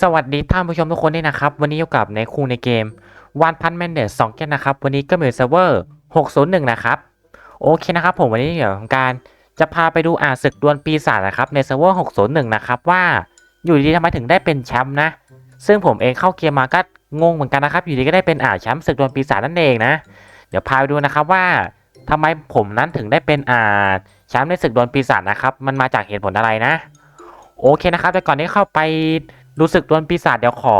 สวัสดีท่านผู้ชมทุกคนด้วยนะครับ วันนี้อยู่กับในคูในเกม One Punch Man เดสองเกมนะครับ วันนี้ก็มีเซิร์ฟเวอร์601 นะครับ โอเคนะครับ ผมวันนี้เดี๋ยวทำการจะพาไปดูอ่าศึกดวลปีศาจนะครับในเซิร์ฟเวอร์601 นะครับว่าอยู่ดีทำไมถึงได้เป็นแชมป์นะ ซึ่งผมเองเข้าเกมมาก็งงเหมือนกันนะครับ อยู่ดีก็ได้เป็นอ่าแชมป์ศึกดวลปีศาจนั่นเองนะ เดี๋ยวพาไปดูนะครับว่าทำไมผมนั้นถึงได้เป็นอ่าแชมป์ในศึกดวลปีศาจนะครับมันมาจากเหตุผลอะไรนะ โอเคนะครับแต่ก่อนที่เข้าไป ดูศึกดวลปีศาจเดี๋ยวขอ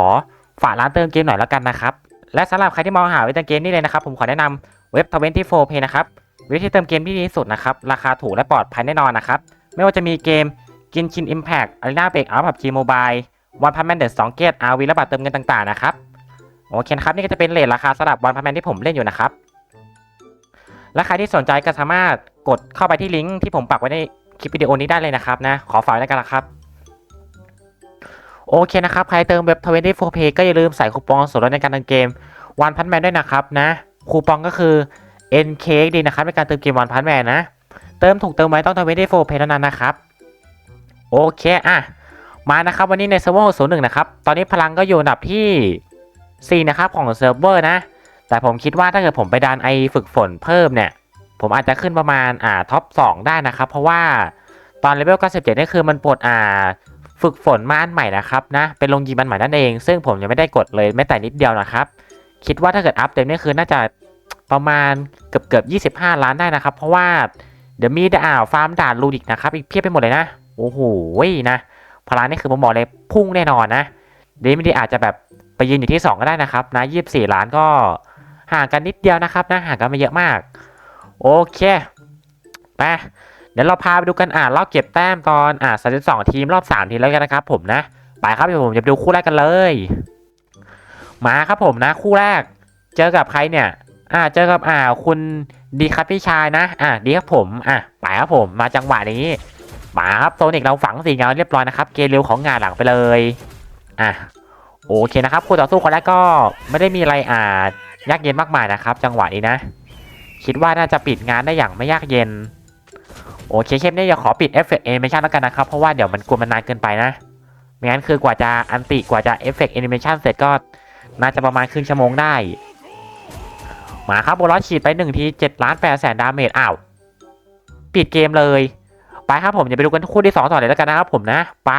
ฝากร้านเติมเกมหน่อยแล้วกันนะครับ และสำหรับใครที่มองหาเว็บเติมเกมนี่เลยนะครับ ผมขอแนะนำเว็บ 24 Pay นะครับเว็บที่เติมเกมที่ดีที่สุดนะครับ ราคาถูกและปลอดภัยแน่นอนนะครับ ไม่ว่าจะมีเกมกินชิน Impact Arena Break Out PUBG Mobile One Punch Man The Song Gate RV และบัตรเติมเงินต่างๆนะครับโอเคนะครับนี่ก็จะเป็นเลทราคาสำหรับ One Punch Man ที่ผมเล่นอยู่นะครับและใครที่สนใจก็สามารถกดเข้าไปที่ลิงก์ที่ผมปักไว้ในคลิปวิดีโอนี้ได้เลยนะครับนะขอฝากไว้แล้วกันนะครับ โอเคนะครับ ใครเติมเว็บ 24 Pay ก็อย่าลืมใส่คูปองส่วนลดในการเติมเกม One Punch Man ด้วยนะครับนะคูปองก็คือ NK ดีนะครับในการเติมเกม One Punch Man นะ เติมถูกเติมไว้ต้อง 24 Pay เท่านั้นนะครับ โอเคอะมานะครับวันนี้ในเซิร์ฟเวอร์01นะครับ ตอนนี้พลังก็อยู่อันดับที่ 4 นะครับของเซิร์ฟเวอร์นะ แต่ผมคิดว่าถ้าเกิดผมไปดันไอฝึกฝนเพิ่มเนี่ย ผมอาจจะขึ้นประมาณอ่าท็อป 2 ได้นะครับ เพราะว่าตอนเลเวล97นี่คือมันปลดอ่า ฝึกฝนมาอันใหม่นะครับนะ เป็นลงยิมอันใหม่นั่นเอง ซึ่งผมยังไม่ได้กดเลยแม้แต่นิดเดียวนะครับ คิดว่าถ้าเกิดอัพเต็มนี่คือน่าจะประมาณเกือบเกือบ25 ล้านได้นะครับ เพราะว่าเดี๋ยวมีด่าวฟาร์มด่านลูดิกนะครับ อีกเพียบไปหมดเลยนะ โอ้โหนะพลานี่คือผมบอกเลยพุ่งแน่นอนนะเดยวไม่ได้อาจจะแบบไปยืนอยู่ที่ 2 ก็ได้นะครับนะ24 ล้านก็ห่างกันนิดเดียวนะครับนะห่างกันไม่เยอะมาก โอเคไป ดี๋ยวเราพาไปดูกันอ่านรอบเก็บแต้มตอนอ่า32 ทีมรอบ 3 ทีแล้วกันนะครับผมนะ ไปครับเดี๋ยวผมจะดูคู่แรกกันเลย มาครับผมนะ คู่แรก เจอกับใครเนี่ย อ่าเจอกับอ่าคุณดีครับพี่ชายนะ อ่าดีครับผมอะไปครับผมมาจังหวะนี้มาครับโซนิกเราฝังสีเงาเรียบร้อยนะครับเกมเร็วของงานหลังไปเลยอะโอเคนะครับคู่ต่อสู้คนแรกก็ไม่ได้มีอะไรอ่ายากเย็นมากมายนะครับ จังหวะนี้นะ คิดว่าน่าจะปิดงานได้อย่างไม่ยากเย็น โอเคเข้มเนี่ยอย่าขอปิดเอฟเฟกต์แอนิเมชันแล้วกันนะครับ เพราะว่าเดี๋ยวมันกลัวมันนานเกินไปนะไม่งั้นคือกว่าจะอันติกว่าจะเอฟเฟกต์แอนิเมชันเสร็จก็น่าจะประมาณครึ่งชั่วโมงได้มาครับโบลอสฉีดไปหนึ่งทีเจ็ดล้านแปดแสนดาเมจอ้าวปิดเกมเลย ไปครับผมจะไปดูกันคู่ที่สองต่อเลยแล้วกันนะครับผมนะไป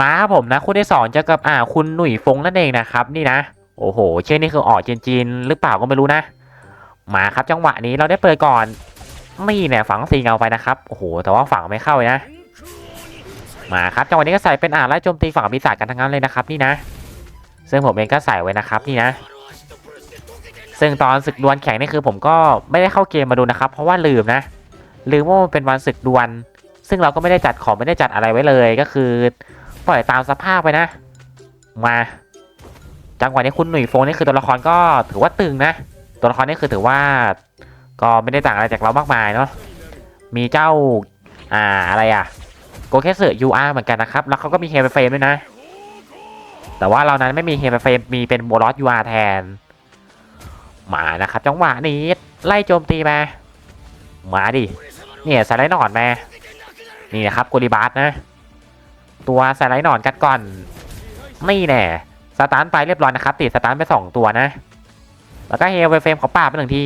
มาครับผมนะคู่ที่สองเจอกับอ่าคุณหนุ่ยฟงนั่นเองนะครับนี่นะ โอ้โหเชื่อนี่คือออกจีนๆหรือเปล่าก็ไม่รู้นะ มาครับจังหวะนี้เราได้เปิดก่อน นี่เนี่ยฝังสีเงาไปนะครับโอ้โหแต่ว่าฝังไม่เข้านะ มาครับจังหวะนี้ก็ใส่เป็นอ่านไล่โจมตีฝั่งปีศาจกันทั้งนั้นเลยนะครับนี่นะซึ่งผมเองก็ใส่ไว้นะครับนี่นะ ซึ่งตอนศึกดวลแข่งนี่คือผมก็ไม่ได้เข้าเกมมาดูนะครับ เพราะว่าลืมนะ ลืมว่ามันเป็นวันศึกดวล ซึ่งเราก็ไม่ได้จัดของไม่ได้จัดอะไรไว้เลยก็คือ ปล่อยตามสภาพไปนะ มาจังหวะนี้คุณหนุ่ยโฟงนี่คือตัวละครก็ถือว่าตึงนะ ตัวละครนี่คือถือว่า ก็ไม่ได้ต่างอะไรจากเรามากมายเนาะมีเจ้าอ่าอะไรอะโกเคสึยูอาร์เหมือนกันนะครับ แล้วเขาก็มีเฮเฟรมด้วยนะ แต่ว่าเรานั้นไม่มีเฮเฟรมมีเป็นโบลอสยูอาร์แทน มานะครับ จังหวะนี้ไล่โจมตีมามาดิเนี่ยสไลด์นอนมานี่นะครับกูริบาสนะ ตัวสไลด์นอนกัดก่อน นี่แน่สตาร์ทไปเรียบร้อยนะครับติดสตาร์ทไปสองตัวนะ แล้วก็เฮเวเฟรมเขาปาไปหนึ่งที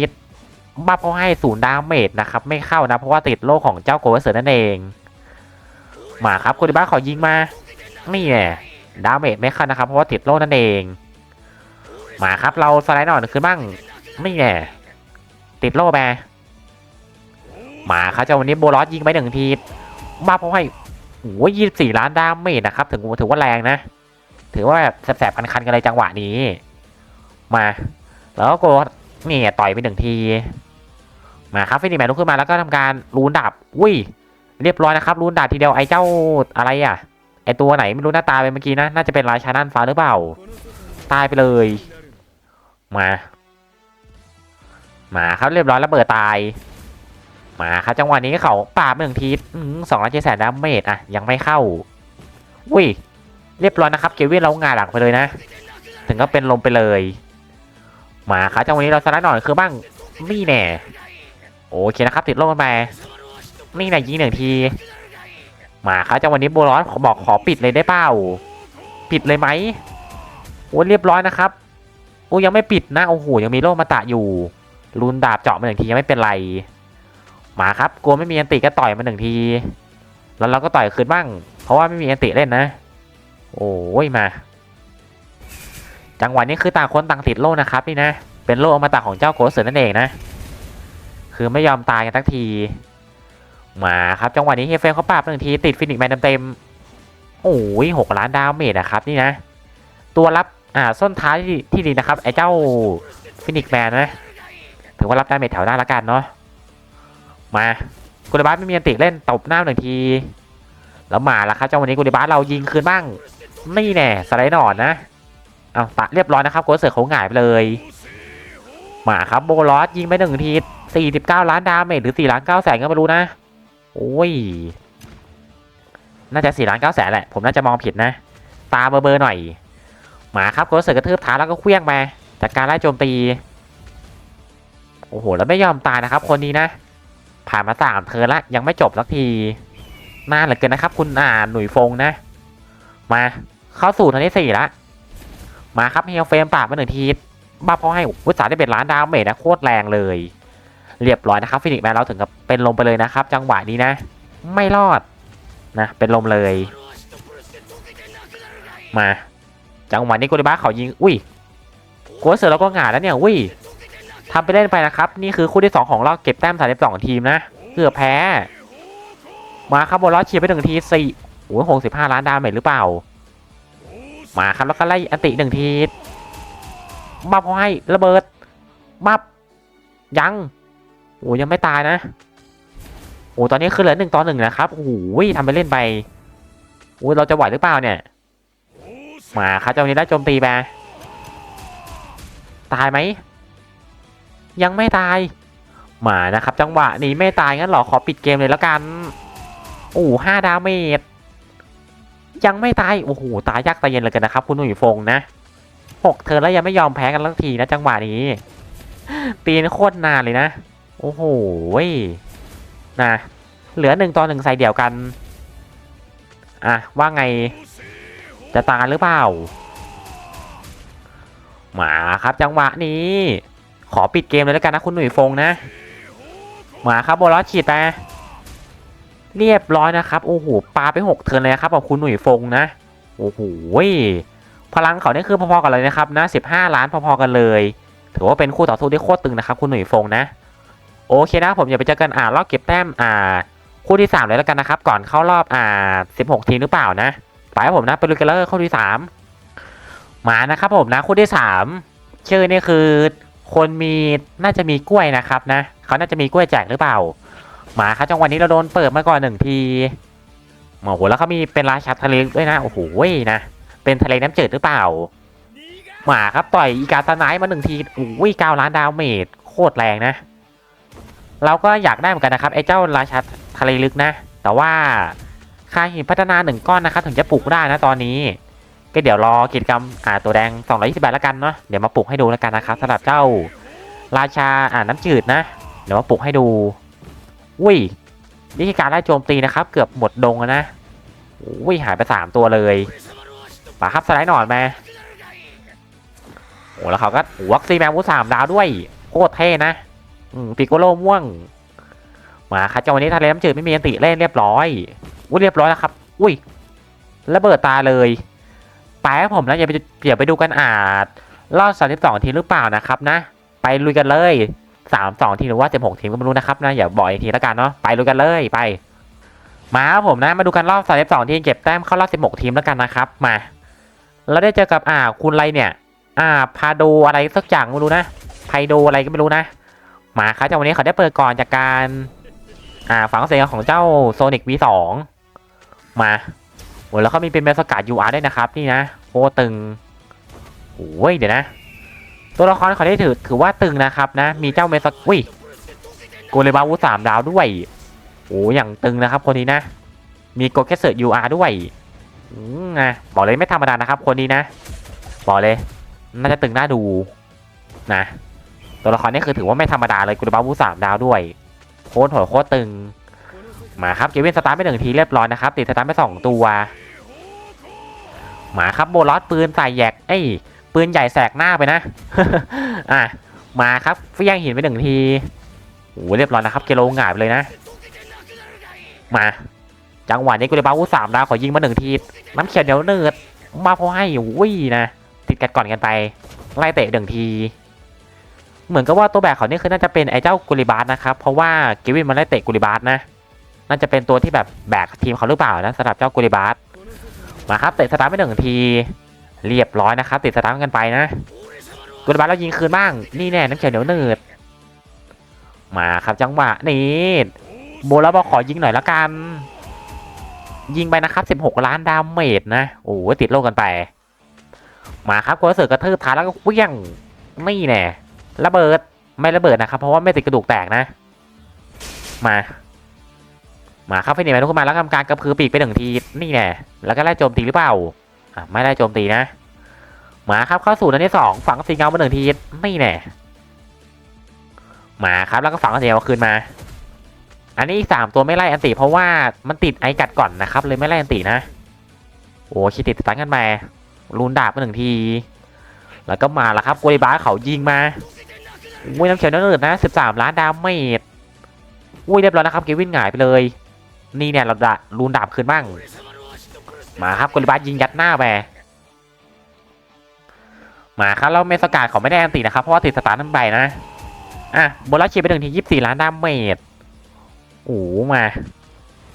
บัฟเขาให้ศูนย์ดาเมจนะครับ ไม่เข้านะ เพราะว่าติดโล่ของเจ้าโกเวเซอร์นั่นเอง มาครับคุณบ้าขอยิงมา นี่แหละดาเมจไม่เข้านะครับ เพราะว่าติดโล่นั่นเอง มาครับเราสไลด์หน่อยขึ้นบ้างนี่แหละติดโล่ไปมาครับเจ้าวันนี้โบลอสยิงไปหนึ่งทีบัฟเขาให้โอ้ยยี่สิบสี่ล้านดาเมจนะครับ ถึงถือว่าแรงนะ ถือว่าแบบแสบๆคันๆกันเลยจังหวะนี้ มา แล้วก็โกนี่ต่อยไปหนึ่งที มาครับฟินิแมนลุกขึ้นมาแล้วก็ทำการรูนดาบอุ้ย เรียบร้อยนะครับรูนดาบทีเดียวไอ้เจ้าอะไรอะไอ้ตัวไหนไม่รู้หน้าตาเป็นเมื่อกี้นะน่าจะเป็นราชาน่านฟ้าหรือเปล่า ตายไปเลย มามาครับเรียบร้อยแล้วเบิดตาย มาครับจังหวะนี้เขาปาบหนึ่งทีสองล้านเจ็ดแสนดาเมจอะยังไม่เข้าอุ้ยเรียบร้อยนะครับ เกวินเรางาหลังไปเลยนะ ถึงก็เป็นลมไปเลย มาครับจังหวะนี้เราสไลด์หน่อยคือบ้างนี่แน่ โอเคนะครับ ติดโล่กันไป นี่น่ยิงหนึ่งที มาครับจังหวะนี้โบลอสขอบอกขอปิดเลยได้เปล่า ปิดเลยไหมโอ้เรียบร้อยนะครับโอ้ยังไม่ปิดนะโอ้โหยังมีโลมาตะอยู่รุนดาบเจาะมาหนึ่งทียังไม่เป็นไร มาครับกลัวไม่มีอันติก็ต่อยมาหนึ่งที แล้วเราก็ต่อยคืนบ้าง เพราะว่าไม่มีอันติเล่นนะ โอ้ยมา จังหวะนี้คือต่างคนต่างติดโล่นะครับนี่นะ เป็นโล่อมตะของเจ้าโกเสือนั่นเองนะ คือไม่ยอมตายกันทักที มาครับจังหวะนี้เฮเฟนเขาปราบหนึ่งทีติดฟินิกแมนเต็มๆโอ้ยหกล้านดาวเมจนะครับนี่นะ ตัวรับอ่าส้นท้ายที่ที่ดีนะครับไอ้เจ้าฟินิกแมนนะถือว่ารับดาเมจแถวหน้าละกันเนาะมากุลบาสไม่มีอันติเล่นตบหน้าหนึ่งที แล้วมาแล้วครับจังหวะนี้กุลบาสเรายิงคืนบ้างนี่แน่สไลด์หนอนนะเอาตะเรียบร้อยนะครับโกเสือเขาหงายไปเลย มาครับโบลอสยิงไปหนึ่งที49 ล้านดาเมจหรือ4ล้าน9แสนก็ไม่รู้นะ โอ้ย น่าจะ4ล้าน9แสนแหละ ผมน่าจะมองผิดนะ ตาเบอร์เบอร์หน่อย หมาครับโกเสือกระทืบท้าแล้วก็เคลี้ยงมา จากการไล่โจมตี โอ้โห แล้วไม่ยอมตายนะครับ คนนี้นะ ผ่านมาสามเทิร์นละยังไม่จบสักที นานเหลือเกินนะครับ คุณอ่าหนุ่ยฟงนะ มาเข้าสู่ทันที่สี่ละ มาครับเฮลเฟรมปราบมาหนึ่งทีบ้าพอให้วุฒิสาได้เป็นล้านดาวเมจนะโคตรแรงเลย เรียบร้อยนะครับฟินิกแมนเราถึงกับเป็นลมไปเลยนะครับ จังหวะนี้นะ ไม่รอดนะเป็นลมเลย มา จังหวะนี้โกลิบ้าเขายิงอุ้ยโกเสือเราก็หงายแล้วเนี่ยอุ้ยทำไปเล่นไปนะครับ นี่คือคู่ที่สองของเราเก็บแต้มสามสิบสองทีมนะเกือบแพ้ มาครับโบลอสเชียร์ไปหนึ่งทีสี่โอ้โหหกสิบห้าล้านดาเมจหรือเปล่า มาครับแล้วก็ไล่อันติหนึ่งทีบับเขาให้ระเบิดบับยัง โอ้ยังไม่ตายนะโอ้ตอนนี้คือเหลือหนึ่งต่อหนึ่งนะครับโอ้โหทำไปเล่นไปโอ้เราจะไหวหรือเปล่าเนี่ยมาครับเจ้านี้ได้โจมตีไปตายไหมยังไม่ตายมานะครับ จังหวะนี้ไม่ตายงั้นเหรอขอปิดเกมเลยแล้วกันโอ้ห้าดาเมจยังไม่ตายโอ้โหตายยากตายเย็นเลยกันนะครับ คุณหนุ่ยฟงนะหกเธอแล้วยังไม่ยอมแพ้กันลักทีนะจังหวะนี้ ตีนโคตรนานเลยนะ โอ้โหนะเหลือหนึ่งต่อหนึ่งใส่เดี่ยวกัน อะ ว่าไงจะตายหรือเปล่ามาครับจังหวะนี้ ขอปิดเกมเลยแล้วกันนะคุณหนุ่ยฟงนะมาครับโบลอสฉีดไปเรียบร้อยนะครับโอ้โหปาไปหกเทิร์นเลยครับขอบคุณหนุ่ยฟงนะโอ้โหพลังเขาเนี่ยคือพอๆกันเลยนะครับนะสิบห้าล้านพอๆกันเลย ถือว่าเป็นคู่ต่อสู้ที่โคตรตึงนะครับคุณหนุ่ยฟงนะ โอเคนะผมอย่าไปเจอกันอ่ารอบเก็บแต้มอ่า คู่ที่สามเลยแล้วกันนะครับ ก่อนเข้ารอบอ่าสิบหกทีมหรือเปล่านะไปผมนะไปลุยกันเลยคู่ที่สามมานะครับผมนะคู่ที่สามชื่อนี่คือ คนมีน่าจะมีกล้วยนะครับนะเขาน่าจะมีกล้วยแจกหรือเปล่า มาครับจังหวะนี้เราโดนเปิดมาก่อนหนึ่งทีโอ้โหแล้วเขามีเป็นราชาทะเลด้วยนะโอ้โหนะเป็นทะเลน้ำจืดหรือเปล่าหมาครับต่อยอีกาตาไนมาหนึ่งทีโอ้ยเก้าล้านดาวเมจโคตรแรงนะ เราก็อยากได้เหมือนกันนะครับไอ้เจ้าราชาทะเลลึกนะ แต่ว่าค่าหินพัฒนาหนึ่งก้อนนะครับ ถึงจะปลูกได้นะตอนนี้ ก็เดี๋ยวรอกิจกรรมอ่าตัวแดง220บาทแล้วกันเนาะเดี๋ยวมาปลูกให้ดูแล้วกันนะครับสำหรับเจ้าราชาอ่าน้ำจืดนะ เดี๋ยวมาปลูกให้ดูอุ้ยนี่คือการไล่โจมตีนะครับ เกือบหมดดงนะอุ้ยหายไปสามตัวเลยป่าครับสไลด์หนอนมาโอ้แล้วเขาก็วัคซีแมนวูสามดาวด้วยโคตรเท่นะ ปิโกโลม่วงมาครับจังวันนี้ทะเลน้ำจืดไม่มีอันติเล่นเรียบร้อยอุ้ยเรียบร้อยแล้วครับ อุ้ยระเบิดตาเลยไปครับผมนะอย่าไปอย่าไปดูกันอาจรอบสามสิบสองทีหรือเปล่านะครับนะ ไปลุยกันเลยสามสองทีหรือว่าสิบหกทีก็ไม่รู้นะครับนะอย่าบอกอีกทีแล้วกันเนาะไปดูกันเลยไป มาครับผมนะมาดูกันรอบสามสิบสองทีเก็บแต้มเข้ารอบสิบหกทีมแล้วกันนะครับมาแล้วได้เจอกับอ่าคุณอะไรเนี่ย อ่าพาโดอะไรสักอย่างไม่รู้นะไพโดอะไรก็ไม่รู้นะ มาครับจากวันนี้เขาได้เปิดก่อนจากการ อ่าฝังเสียงของเจ้าโซนิก V2 มาโอ้แล้วเขามีเป็นเมสกัด UR ด้วยนะครับ นี่นะโคตึงโอ้ยเดี๋ยวนะ ตัวละครเขาได้ถือถือว่าตึงนะครับนะ มีเจ้าเมสกอุ้ยโกเลบาวูสามดาวด้วยโอ้อย่างตึงนะครับ คนนี้นะ มีโกเกสเซอร์ยูอาร์ด้วยอืมนะบอกเลยไม่ธรรมดานะครับ คนนี้นะ บอกเลย น่าจะตึงน่าดูนะ ตัวละครนี้คือถือว่าไม่ธรรมดาเลยกเลบาวูสามดาวด้วยโคตรโหดโคตรตึงมาครับเกวินสตาร์ไปหนึ่งทีเรียบร้อยนะครับติดสตาร์ไปสองตัวมาครับโบลอสปืนใส่แยกเอ้ปืนใหญ่แสกหน้าไปนะอะมาครับเฟี้ยงหินไปหนึ่งทีโอ้เรียบร้อยนะครับเกโลหงายไปเลยนะ มา จังหวะนี้กูเลยบ้าวูสามดาวขอยิงมาหนึ่งทีน้ำเขียวเหนียวเนืดมาพอให้วิ่นะติดกัดก่อนกันไปไล่เตะหนึ่งที เหมือนกับว่าตัวแบกเขานี่คือน่าจะเป็นไอ้เจ้ากุลิบาสนะครับ เพราะว่าเกวินมันไล่เตะกุลิบาสนะน่าจะเป็นตัวที่แบบแบกทีมเขาหรือเปล่านะสำหรับเจ้ากุลิบาสมาครับเตะสตาร์ทไปหนึ่งที เรียบร้อยนะครับติดสตาร์ทกันไปนะกุลิบาสเรายิงคืนบ้างนี่แน่น้ำเขียวเหนียวเนืดมาครับจังหวะนี้โบแล้วบอกขอยิงหน่อยละกัน ยิงไปนะครับ 16 ล้านดาเมจนะโอ้ติดโลกกันไป มาครับก็เสือกกระทืบท้ายแล้วก็เวี่ยงนี่แน่ ระเบิดไม่ระเบิดนะครับ เพราะว่าไม่ติดกระดูกแตกนะ มามาครับฟินิชแมนทุกคนมาแล้วทำการกระพือปีกไปหนึ่งทีนี่แน่แล้วก็ไล่โจมตีหรือเปล่าอะไม่ไล่โจมตีนะมาครับเข้าสู่นัดที่สองฝังสีเงามาหนึ่งทีนี่แน่มาครับแล้วก็ฝังสีเงาคืนมา อันนี้อีกสามตัวไม่ไล่อันติเพราะว่ามันติดไอกัดก่อนนะครับ เลยไม่ไล่อันตินะโอ้คิดติดตั้งกันมาลูนดาบมาหนึ่งที แล้วก็มาแล้วครับกุลิบาเขายิงมา อุ้ยน้ำเขียวน้ำเนืดนะสิบสามล้านดาเมจอุ้ยเรียบร้อยนะครับเกวินหงายไปเลย นี่เนี่ยเราดะลูนดาบคืนบ้าง มาครับกุลิบาสยิงยัดหน้าไปมาครับแล้วเมสกาดเขาไม่ได้อันตินะครับเพราะว่าติดสตาร์ทนั่นไปนะอะโบลัสชียไปหนึ่งทียี่สิบสี่ล้านดาเมจโอ้มา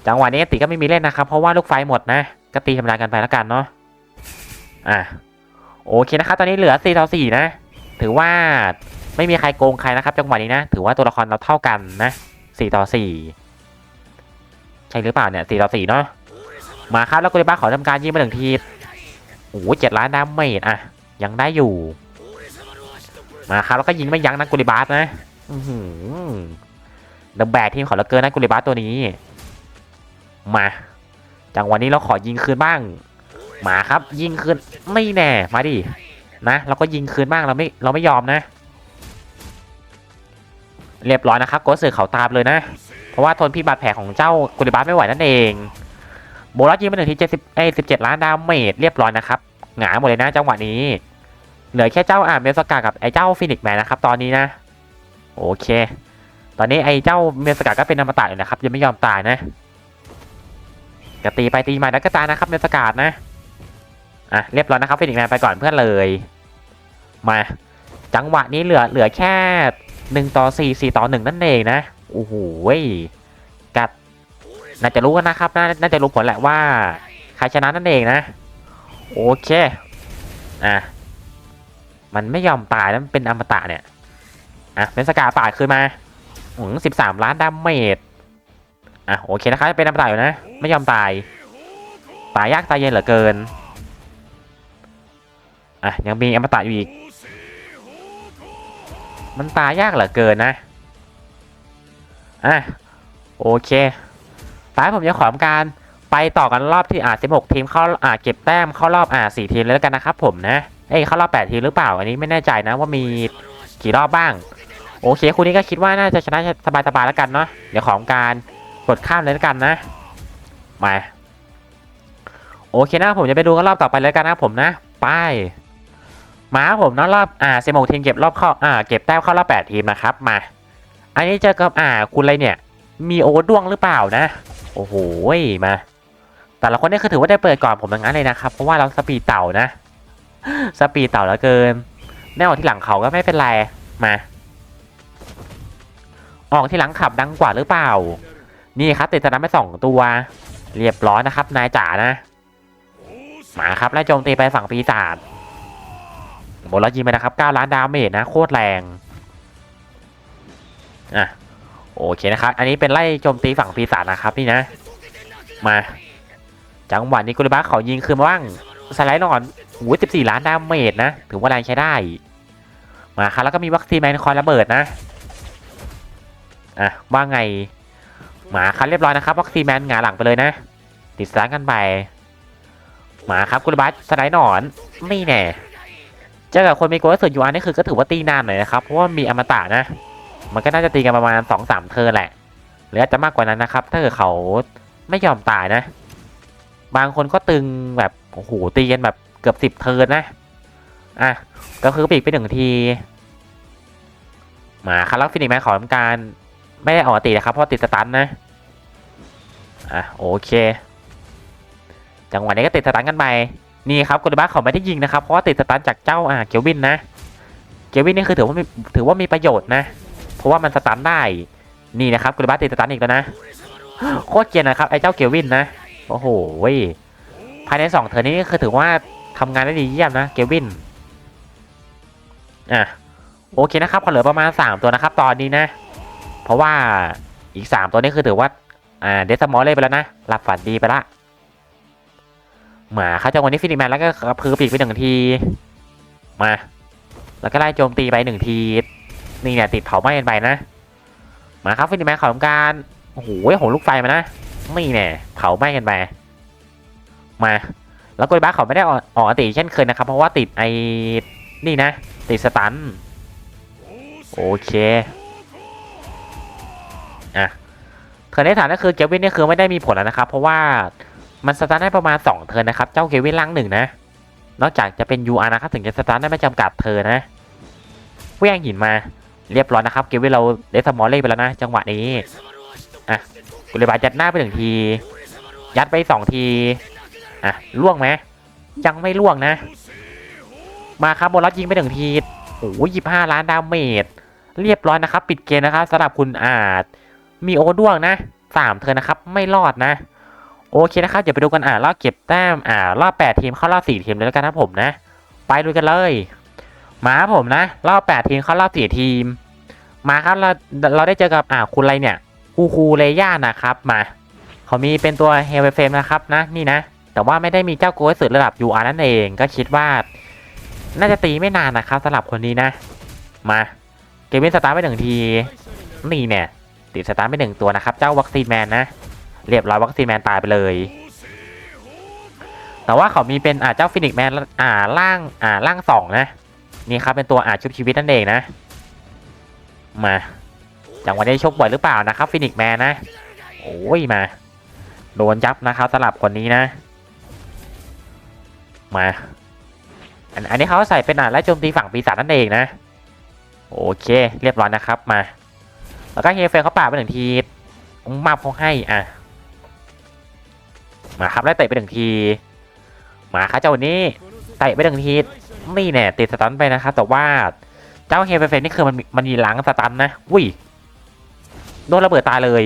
จังหวะนี้ติก็ไม่มีเล่นนะครับ เพราะว่าลูกไฟหมดนะ ก็ตีธรรมดากันไปแล้วกันเนาะอะโอเคนะครับ ตอนนี้เหลือ4ต่อ4นะ ถือว่า ไม่มีใครโกงใครนะครับ จังหวะนี้นะ ถือว่าตัวละครเราเท่ากันนะ4ต่อ4ใช่หรือเปล่าเนี่ย4ต่อ4เนาะมาครับแล้วกุลิบ้าขอทำการยิงมาหนึ่งทีโอ้โหเจ็ดล้านดาเมจอะยังได้อยู่ มาครับแล้วก็ยิงไม่ยั้งนะกุลิบาสนะอือหือดับแบกทีมขอเราเกินนะกุลิบาสตัวนี้ มาจังหวะนี้เราขอยิงคืนบ้าง มาครับยิงคืนไม่แน่มาดินะเราก็ยิงคืนบ้างเราไม่เราไม่ยอมนะ เรียบร้อยนะครับโกสเสือเขาตามเลยนะ เพราะว่าทนพิษบาดแผลของเจ้ากุลิบาสไม่ไหวนั่นเอง โบลัสยิงไปหนึ่งทีเจ็ดสิบเอ้สิบเจ็ดล้านดาเมจเรียบร้อยนะครับหงายหมดเลยนะจังหวะนี้ เหลือแค่เจ้าอาเมลสกากับไอ้เจ้าฟินิกแมนนะครับตอนนี้นะ โอเค ตอนนี้ไอ้เจ้าเมลสกาก็เป็นอมตะอยู่นะครับยังไม่ยอมตายนะกตีไปตีมาแล้วก็ตายนะครับเมลสกาดนะอะเรียบร้อยนะครับฟินิกแมนไปก่อนเพื่อนเลย มา จังหวะนี้เหลือเหลือแค่ หนึ่งต่อสี่สี่ต่อหนึ่งนั่นเองนะ โอ้โหกัด น่าจะรู้กันนะครับ น่าจะรู้ผลแหละว่าใครชนะนั่นเองนะ โอเค อะ มันไม่ยอมตายแล้วมันเป็นอมตะเนี่ย อะ เป็นสกาป่าดขึ้นมาอืมสิบสามล้านดาเมจ อะ โอเคนะครับเป็นอมตะอยู่นะ ไม่ยอมตาย ตายยากตายเย็นเหลือเกิน อะ ยังมีอมตะอยู่อีก มันตายยากเหลือเกินนะ อะ โอเคตายผมจะขอทำการไปต่อกันรอบที่อ่า16 ทีมเข้าอ่าเก็บแต้มเข้ารอบอ่า4ทีมเลยแล้วกันนะครับผมนะ เอ้ยเข้ารอบ 8 ทีมหรือเปล่า อันนี้ไม่แน่ใจนะว่ามีกี่รอบบ้าง โอเคคุณนี้ก็คิดว่าน่าจะชนะสบายๆแล้วกันเนาะ เดี๋ยวของการกดข้ามเลยแล้วกันนะ มา โอเคนะผมจะไปดูกันรอบต่อไปเลยกันนะผมนะ ไป มาผมนะรอบอ่า16ทีมเก็บรอบเข้าอ่าเก็บแต้มเข้ารอบ8ทีมนะครับมา อันนี้เจอกับอ่าคุณอะไรเนี่ย มีโอเวอร์ดวงหรือเปล่านะ โอ้โหมา แต่ละคนนี่คือถือว่าได้เปิดก่อนผมอย่างนั้นเลยนะครับ เพราะว่าเราสปีดเต่านะ สปีดเต่าแล้วเกินแน่ออกที่หลังเขาก็ไม่เป็นไรมา ออกที่หลังขับดังกว่าหรือเปล่า นี่ครับติดสนามไปสองตัว เรียบร้อยนะครับ นายจ๋านะมาครับไล่โจมตีไปฝั่งปีศาจ โบลัสยิงไปนะครับ 9 ล้านดาเมจนะโคตรแรงอะโอเคนะครับ อันนี้เป็นไล่โจมตีฝั่งปีศาจนะครับนี่นะ มา จังหวะนี้กุลิบาเขายิงคืนมาบ้างสไลด์นอนหูสิบสี่ล้านดาเมจนะ ถือว่าแรงใช้ได้ มาครับแล้วก็มีวัคซีนแมนคอยระเบิดนะ อะ ว่าไงมาครับเรียบร้อยนะครับ วัคซีนแมนหงายหลังไปเลยนะ ติดสตาร์กันไปมาครับกุลิบาสไลด์นอนนี่แน่ เจอกับคนมีโกลสุดยูอันนี่คือก็ถือว่าตีนานหน่อยนะครับ เพราะว่ามีอมตะนะ มันก็น่าจะตีกันประมาณสองสามเทิร์แหละ หรืออาจจะมากกว่านั้นนะครับ ถ้าเกิดเขาไม่ยอมตายนะ บางคนก็ตึงแบบโอ้โหตีกันแบบเกือบสิบเทิร์นนะอะ ก็คือปีกไปหนึ่งที มาคาร์ลฟินิกแมนขอทำการไม่ได้ออกตีนะครับ เพราะติดสตันนะ อะโอเค จังหวะนี้ก็ติดสตันกันไป นี่ครับกุลบ้าเขาไม่ได้ยิงนะครับเพราะว่าติดสตันจากเจ้าอ่าเกลวินนะเกลวินนี่คือถือว่าถือว่ามีประโยชน์นะ เพราะว่ามันสตันได้นี่นะครับกุลบ้าติดสตันอีกแล้วนะโคตรเกียนนะครับไอ้เจ้าเกลวินนะโอ้โหเว้ยภายในสองเทอร์นี้คือถือว่าทำงานได้ดีเยี่ยมนะเกลวินอะโอเคนะครับขอเหลือประมาณ 3 ตัวนะครับ ตอนนี้นะ เพราะว่าอีก 3 ตัวนี้คือถือว่าอ่าเดสมอลเล่ไปแล้วนะหลับฝันดีไปละ หมาเขาจะวันนี้ฟินิกแมนแล้วก็กระพือปีกไปหนึ่งที มา แล้วก็ไล่โจมตีไปหนึ่งที นี่เนี่ยติดเผาไหม้กันไปนะ มาครับฟินิกแมนขอทำการโอ้โหโหลูกไฟมานะนี่แน่เผาไหม้กันไป มา แล้วกุยบ้าเขาไม่ได้ออกอติเช่นเคยนะครับ เพราะว่าติดไอ้นี่นะ ติดสตันโอเคอะเทิร์นที่สามก็คือเกวินนี่คือไม่ได้มีผลแล้วนะครับ เพราะว่า มันสตาร์ทได้ประมาณ 2 เทิร์นนะครับ เจ้าเกวินล่างหนึ่งนะ นอกจากจะเป็น UR นะครับถึงจะสตาร์ทได้ไม่จำกัดเทิร์นนะเวียงหินมาเรียบร้อยนะครับ เกวินเราเดสมอลเล่ไปแล้วนะ จังหวะนี้อะกุเลบายัดหน้าไปหนึ่งที ยัดไปสองทีอะล่วงไหมยังไม่ล่วงนะ มาครับโบลัสยิงไปหนึ่งทีโอ้ยยี่ห้าล้านดาเมจเรียบร้อยนะครับ ปิดเกมนะครับสำหรับคุณอาจมีโอด้วงนะสามเธอนะครับ ไม่รอดนะ โอเคนะครับเดี๋ยวไปดูกันอ่ารอบเก็บแต้มอ่ารอบแปดทีมเข้ารอบสี่ทีมเลยแล้วกันนะผมนะ ไปดูกันเลยมาครับผมนะรอบแปดทีมเข้ารอบสี่ทีม มาครับเราเราได้เจอกับอ่าคุณอะไรเนี่ยคูคูเลย่านะครับมาเขามีเป็นตัวเฮลเฟมนะครับนะนี่นะ แต่ว่าไม่ได้มีเจ้าโกยสุดระดับ UR นั่นเองก็คิดว่า น่าจะตีไม่นานนะครับสำหรับคนนี้นะ มาเกมเป็นสตาร์ไปหนึ่งทีนี่เนี่ยติดสตาร์ไปหนึ่งตัวนะครับ เจ้าวัคซีนแมนนะ เรียบร้อยวัคซีนแมนตายไปเลย แต่ว่าเขามีเป็นอ่าเจ้าฟินิกแมนอ่าล่างอ่าล่างสองนะ นี่ครับเป็นตัวอ่าชุบชีวิตนั่นเองนะ มาจังหวะนี้ชกบ่อยหรือเปล่านะครับฟินิกแมนนะโอ้ยมา โดนยับนะครับสลับคนนี้นะ มาอันอันนี้เขาใส่เป็นอ่าและโจมตีฝั่งปีศาจนั่นเองนะ โอเค เรียบร้อยนะครับมา แล้วก็เฮเฟลเขาป่าไปหนึ่งทีมาบเขาให้อะ มาครับแล้เตะไปหนึ่งที มาครับเจ้าวันนี้เตะไปหนึ่งทีนี่แน่ติดสตันไปนะครับแต่ว่าเจ้าเฮเฟลนี่คือมันมันมีหลังสตันนะอุ้ยโดนระเบิดตายเลย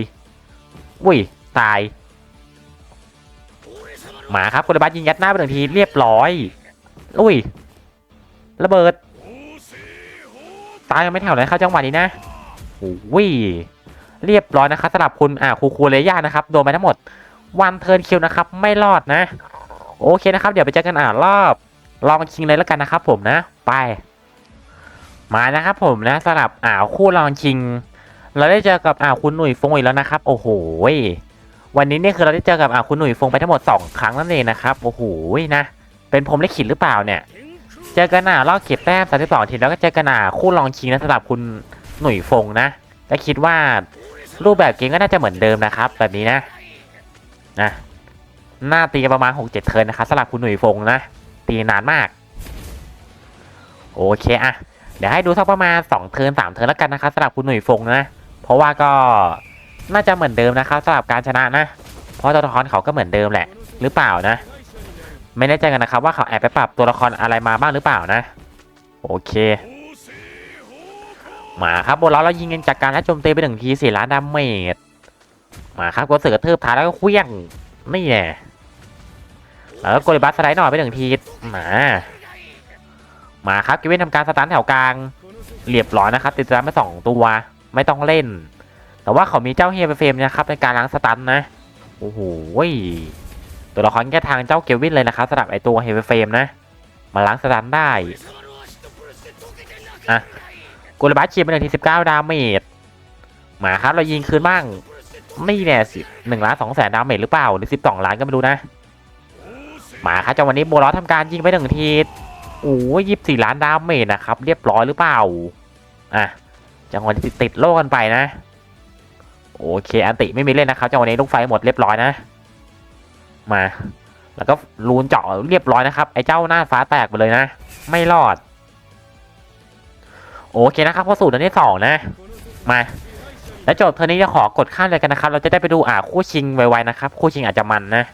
อุ้ยตายมาครับคุณบัตยิงยัดหน้าไปหนึ่งทีเรียบร้อยอุ้ยระเบิด ตายกันไม่แถวไหนครับจังหวะนี้นะโอ้ยเรียบร้อยนะครับสำหรับคุณอ่าคูคูเลย่านะครับโดนไปทั้งหมด วันเทิร์นคิวนะครับ ไม่รอดนะ โอเคนะครับ เดี๋ยวไปเจอกันอ่ารอบ ลองชิงเลยแล้วกันนะครับ ผมนะ ไป มานะครับผมนะสำหรับอ่าวคู่ลองชิง เราได้เจอกับอ่าวคุณหนุ่ยฟงอีกแล้วนะครับ โอ้โหวันนี้เนี่ยคือเราได้เจอกับอ่าคุณหนุ่ยฟงไปทั้งหมด 2 ครั้งนั่นเองนะครับโอ้โหนะ เป็นผมลิขิตหรือเปล่าเนี่ย เจอกันหน่ารอบเก็บแต้ม32ทีแล้วก็เจอกันหน่าคู่รองชิงนะสำหรับคุณหนุ่ยฟงนะก็คิดว่ารูปแบบเกมก็น่าจะเหมือนเดิมนะครับ แบบนี้นะ นะหน้าตีประมาณ 6-7เทิร์นนะครับสำหรับคุณหนุ่ยฟงนะ ตีนานมาก โอเคอะเดี๋ยวให้ดูสักประมาณ 2 เทิร์น3เทิร์นแล้วกันนะครับสำหรับคุณหนุ่ยฟงนะ เพราะว่าก็น่าจะเหมือนเดิมนะครับสำหรับการชนะนะ เพราะตัวละครเขาก็เหมือนเดิมแหละ หรือเปล่านะ ไม่แน่ใจกันนะครับว่าเขาแอบไปปรับตัวละครอะไรมาบ้างหรือเปล่านะ โอเคมาครับบนเราเรายิงกันจากการและโจมตีไปหนึ่งทีสี่ล้านดาเมจ มาครับก็เสือกระทืบท้ายแล้วก็เคลี้ยงนี่แน่แล้วก็โกลิบัสสไลด์หน่อยไปหนึ่งทีมา มาครับกิเวนทำการสตาร์ทแถวกลางเรียบร้อยนะครับ ติดตามไปสองตัวไม่ต้องเล่น แต่ว่าเขามีเจ้าเฮียเฟรมนะครับในการล้างสตันนะโอ้โหตัวละครแค่ทางเจ้าเกวินเลยนะครับสำหรับไอตัวเฮเวเฟมนะมาล้างสตันได้อะกูระบาดเชียร์ไปหนึ่งทีสิบเก้าดาเมจมาครับเรายิงคืนบ้าง นี่แน่สิหนึ่งล้านสองแสนดาเมจหรือเปล่า หรือสิบสองล้านก็ไม่รู้นะ มาครับจังวันนี้โบลอสทำการยิงไปหนึ่งทีโอ้ยยี่สิบสี่ล้านดาเมจนะครับ เรียบร้อยหรือเปล่า อะจังหวะนี้ติดโล่กันไปนะ โอเค อันติไม่มีเล่นนะครับจังหวะนี้ลูกไฟหมดเรียบร้อยนะ มา แล้วก็รูนเจาะเรียบร้อยนะครับ ไอ้เจ้าหน้าฟ้าแตกไปเลยนะ ไม่รอด โอเคนะครับเข้าสู่เดือนที่สองนะ มา แล้วจบเทอร์นี้จะขอกดข้ามเลยกันนะครับ เราจะได้ไปดูอ่าคู่ชิงไวๆนะครับ คู่ชิงอาจจะมันนะ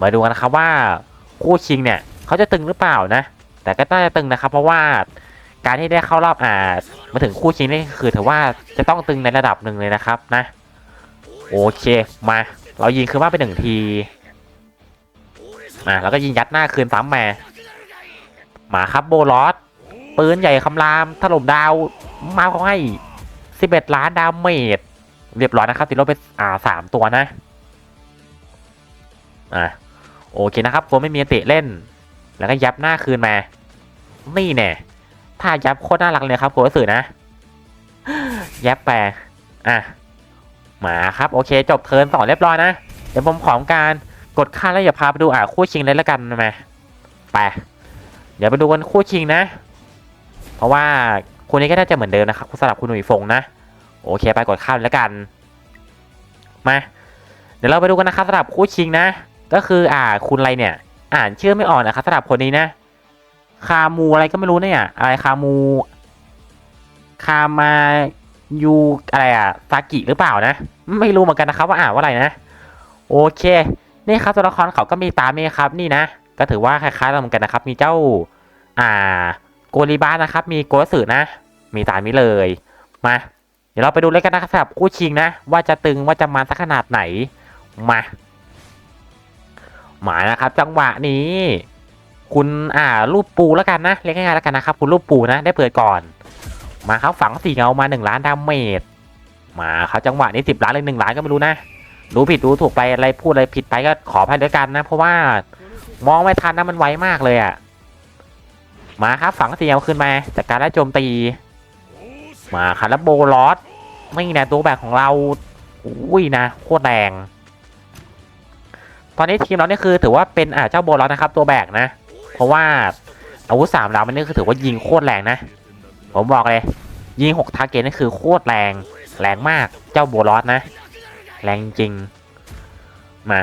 มาดูกันนะครับว่าคู่ชิงเนี่ยเขาจะตึงหรือเปล่านะ แต่ก็น่าจะตึงนะครับ เพราะว่าการที่ได้เข้ารอบอ่ามาถึงคู่ชิงนี่คือถือว่าจะต้องตึงในระดับหนึ่งเลยนะครับนะ โอเคมา เรายิงคือว่าไปหนึ่งทีมาแล้วก็ยิงยัดหน้าคืนซ้ำมาหมาครับโบลอสปืนใหญ่คำรามถล่มดาวมาเขาให้ 11ล้านดาเมจเรียบร้อยนะครับติดลบไปอ่าสามตัวนะอะโอเคนะครับผมไม่มีอันติเล่น แล้วก็ยับหน้าคืนมา นี่แน่ถ้ายับโคตรน่ารักเลยครับโคสื่อนะ ยับไปอะมาครับโอเค จบเทิร์นสองเรียบร้อยนะ เดี๋ยวผมขอการกดค่าแล้วอย่าพาไปดูอะคู่ชิงเลยแล้วกันมาไปเดี๋ยวไปดูกันคู่ชิงนะ เพราะว่า คู่นี้ก็น่าจะเหมือนเดิมนะครับสำหรับคุณหนุ่ยฟงนะ โอเคไปกดข้ามแล้วกัน มา เดี๋ยวเราไปดูกันนะครับสำหรับคู่ชิงนะ ก็คืออ่าคุณอะไรเนี่ย อ่านชื่อไม่ออกนะครับสำหรับคนนี้นะ คามูอะไรก็ไม่รู้เนี่ยอะไรคามู คามายูอะไรอะซากิหรือเปล่านะ ไม่รู้เหมือนกันนะครับว่าอ่านว่าอะไรนะ โอเค นี่ครับตัวละครเขาก็มีตาเมียครับนี่นะ ก็ถือว่าคล้ายๆกันเหมือนกันนะครับ มีเจ้า อ่า โกลิบานะครับ มีโกสึนะ มีตามนี้เลย มา เดี๋ยวเราไปดูเลยกันนะครับสำหรับคู่ชิงนะ ว่าจะตึงว่าจะมันสักขนาดไหน มาหมานะครับ จังหวะนี้ คุณอ่ารูปปูแล้วกันนะเรียกง่ายๆแล้วกันนะครับ คุณรูปปูนะ ได้เปิดก่อน มาครับฝังสี่เงามาหนึ่งล้านดาเมจมาครับจังหวะนี้สิบล้านเลยหนึ่งล้านก็ไม่รู้นะรู้ผิดรู้ถูกไปอะไรพูดอะไรผิดไปก็ขออภัยด้วยกันนะ เพราะว่ามองไม่ทันนะมันไวมากเลยอะ่ะ มาครับฝังเสี่เงาขึ้นมาจากการไล่โจมตี มาครับแล้วโบลอสไม่นะตัวแบกของเราอุ้ยนะโคตรแรงตอนนี้ทีมเราเนี่ยคือถือว่าเป็นอ่าเจ้าโบลอสนะครับ ตัวแบกนะ เพราะว่าอาวุธสามดาวมันนี่คือถือว่ายิงโคตรแรงนะ ผมบอกเลย ยิงหกทาร์เก็ตนี่คือโคตรแรง แรงมากเจ้าโบลอสนะ แรงจริงมา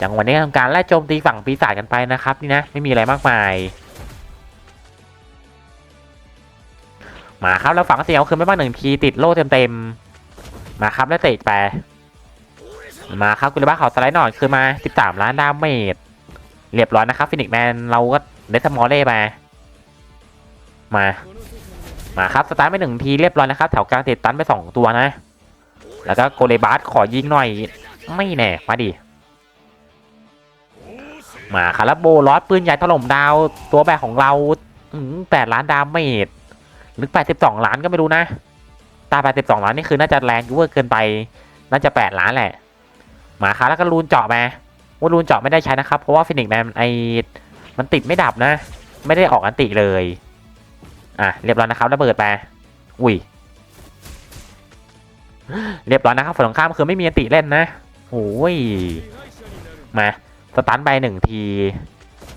จังหวะนี้ทำการไล่โจมตีฝั่งปีศาจกันไปนะครับ นี่นะ ไม่มีอะไรมากมาย มาครับแล้วฝังเสียวคือไม่บ้างหนึ่งทีติดโล่เต็มๆมาครับแล้วเตะไปมาครับกุลบ้าเขาสไลด์หน่อยคือมา13ล้านดาเมจเรียบร้อยนะครับฟินิกแมนเราก็เดสมอลเล่ไปมามาครับสตาร์ทไปหนึ่งทีเรียบร้อยนะครับแถวกลางติดตันไปสองตัวนะ แล้วก็โกเลบาสขอยิงหน่อย ไม่แน่มาดิมาคาราโบลอสปืนใหญ่ถล่มดาวตัวแบกของเราแปดล้านดาเมจ หรือแปดสิบสองล้านก็ไม่รู้นะ ตาแปดสิบสองล้านนี่คือน่าจะแรงเวอร์เกินไป น่าจะแปดล้านแหละ หมาครับแล้วก็รูนเจาะมาว่ารูนเจาะไม่ได้ใช้นะครับ เพราะว่าฟินิกแมนไอมันติดไม่ดับนะ ไม่ได้ออกอันติเลย อะเรียบร้อยนะครับระเบิดไป อุ้ย เรียบร้อยนะครับฝั่งตรงข้ามคือไม่มีอันติเล่นนะโอ้ย มาสตันไปหนึ่งที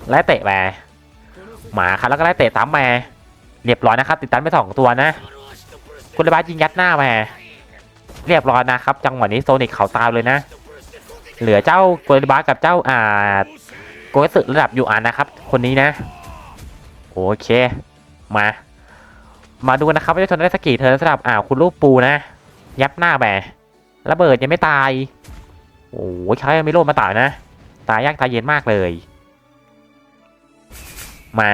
และเตะไปหมาครับแล้วก็ไล่เตะตามมา เรียบร้อยนะครับติดตันไปสองตัวนะคุณเลบาสยิงยัดหน้ามาเรียบร้อยนะครับ จังหวะนี้โซนิกเขาตามเลยนะ เหลือเจ้าโกลบาสกับเจ้าอ่าโกสึระดับยูอันนะครับ คนนี้นะ โอเค มา มาดูนะครับว่าจะชนได้สกกี่เทิร์นสำหรับอ่าคุณลูกปูนะ ยับหน้าแหมระเบิดยังไม่ตาย โอ้ยเขายังไม่โลดมาตายนะ ตายยากตายเย็นมากเลย มา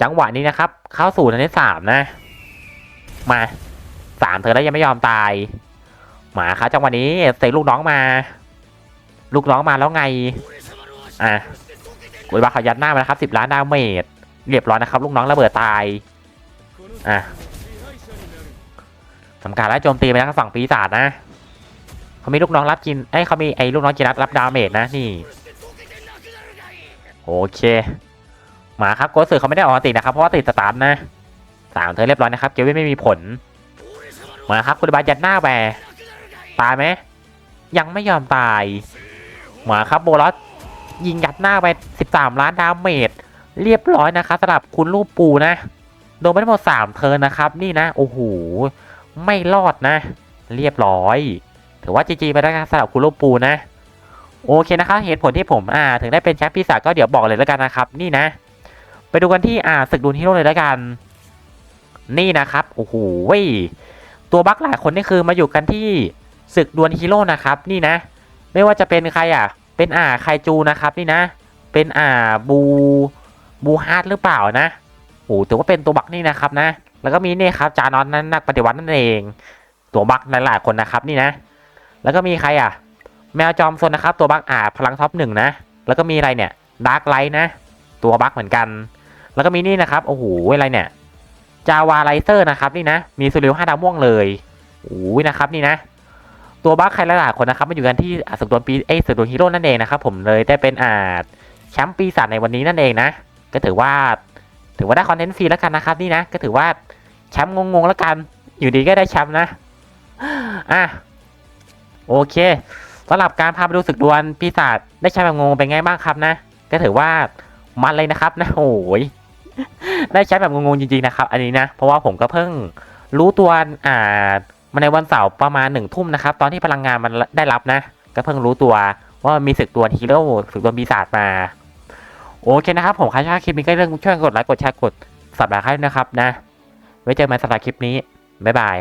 จังหวะนี้นะครับ เข้าสู่ทันที่สามนะ มาสามเธอแล้วยังไม่ยอมตายมาครับจังหวะนี้เสกลูกน้องมา ลูกน้องมาแล้วไงอะกุยบาเขายัดหน้ามานะครับสิบล้านดาเมจเรียบร้อยนะครับ ลูกน้องระเบิดตายอะทำการไล่โจมตีไปนะครับฝั่งปีศาจนะเขามีลูกน้องรับกินไอ้ยเขามีไอ้ลูกน้องกินรับรับดาเมจนะนี่โอเค มาครับโกสึเขาไม่ได้ออกตินะครับเพราะว่าติดสตาร์ทนะสามเธอเรียบร้อยนะครับเกวินไม่มีผล มาครับคุณบายัดหน้าแหวตายไหมยังไม่ยอมตาย มาครับโบลอสยิงยัดหน้าไป 13 ล้านดาเมจเรียบร้อยนะครับสำหรับคุณลูกปูนะ โดนไปทั้งหมด3เทิร์นนะครับ นี่นะ โอ้โห ไม่รอดนะ เรียบร้อย ถือว่าจีจีไปได้วนะสำหรับคุณลูกปูนะ โอเคนะครับ เหตุผลที่ผมอ่า ถึงได้เป็นแชมป์ปีศาจก็เดี๋ยวบอกเลยแล้วกันนะครับ นี่นะ ไปดูกันที่อ่าศึกดวลฮีโร่เลยแล้วกัน นี่นะครับโอ้โหตัวบั๊กหลายคนนี่คือมาอยู่กันที่ศึกดวลฮีโร่นะครับ นี่นะ ไม่ว่าจะเป็นใครอะ เป็นอ่าไคจูนะครับนี่นะ เป็นอ่าบูบูฮาร์ดหรือเปล่านะโอ้ถือว่าเป็นตัวบั๊กนี่นะครับนะ แล้วก็มีนี่ครับจานอนนั้นนักปฏิวัตินั่นเอง ตัวบั๊กหลายๆคนนะครับนี่นะ แล้วก็มีใครอะ แมวจอมซนนะครับ ตัวบั๊กอ่าพลังท็อปหนึ่งนะ แล้วก็มีอะไรเนี่ยดาร์กไลท์นะ ตัวบั๊กเหมือนกัน แล้วก็มีนี่นะครับ โอ้โห อะไรเนี่ย จาวาไลเซอร์นะครับนี่นะ มีสุริวห้าดาวม่วงเลยโอ้ยนะครับนี่นะ ตัวบั๊กใครหลายๆคนนะครับมาอยู่กันที่อ่าศึกดวลปีเอ้ยศึกดวลฮีโร่นั่นเองนะครับผมเลยได้เป็นอาแชมป์ปีศาจในวันนี้นั่นเองนะ ก็ถือว่า ถือว่าได้คอนเทนต์ฟรีแล้วกันนะครับนี่นะ ก็ถือว่าแชมป์งงๆแล้วกัน อยู่ดีก็ได้แชมป์นะ อะ โอเคสำหรับการพาไปดูศึกดวลปีศาจได้แชมป์แบบงงเป็นไงบ้างครับนะ ก็ถือว่ามันเลยนะครับนะโอ้ย ได้ใช้แบบงงๆจริงๆนะครับ อันนี้นะ เพราะว่าผมก็เพิ่งรู้ตัวอ่ามาในวันเสาร์ประมาณหนึ่งทุ่มนะครับ ตอนที่พลังงานมันได้รับนะ ก็เพิ่งรู้ตัวว่ามีศึกตัวฮีโร่ศึกตัวปีศาจมา โอเคนะครับ ผมใครชอบคลิปนี้ก็เรื่องช่วยกดไลค์กดแชร์กดสับสไครต์นะครับนะ ไว้เจอกันใหม่สำหรับคลิปนี้ บ๊ายบาย